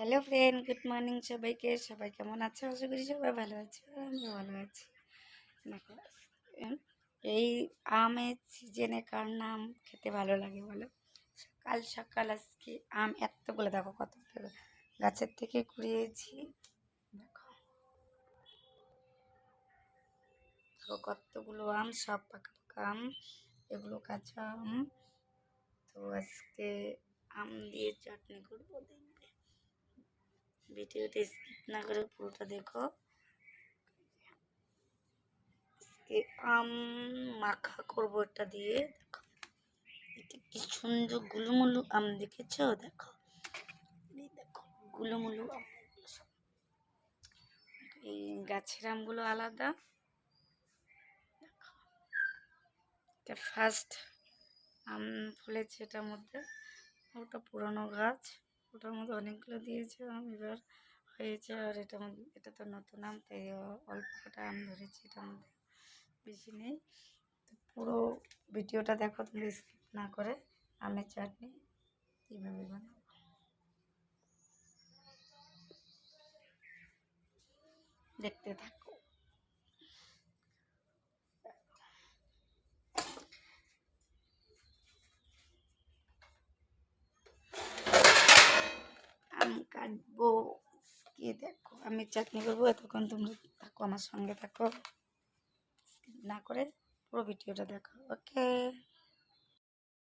Hello friend good morning সবাইকে। সবাই কেমন আছে? আশা করি সবাই ভালো আছে। আমিও ভালো আছি। দেখো এই আমের সিজনে কার নাম খেতে ভালো লাগে বলো? সকাল সকাল আজকে আম এতগুলো দেখো কত গাছের থেকে কুড়িয়েছি। দেখো। দেখো কতগুলো আম, সব পাকা পাকা আম। এগুলো কাঁচা আম। তো আজকে আম দিয়ে চাটনি করব, দেখবে। ভিডিওটা স্কিপ না করে পুরোটা দেখো। আম মাখা করব এটা দিয়ে, দেখো। এটা কি সুন্দর গুলুমুলু আম দেখেছ? দেখো। দেখো, গুলুমুলু আম। এই গাছের আমগুলো আলাদা। এটা ফার্স্ট আম ফলেছে এটার মধ্যে। ওটা পুরনো গাছ। ওটার মধ্যে অনেকগুলো দিয়েছে আম, এবার হয়েছে আর এটা এটা তো নতুন আম, তাই অল্প কটা আম ধরেছি এটার মধ্যে, বেশি নেই। তো পুরো ভিডিওটা দেখো তুমি স্কিপ না করে আমের চাটনি কীভাবে বানাবো দেখতে থাকো। আম কাটবো। গিয়ে দেখো, আমি চাটনি করব, এতক্ষণ তোমরা থাকো আমার সঙ্গে থাকো। না করে পুরো ভিডিওটা দেখো, ওকে?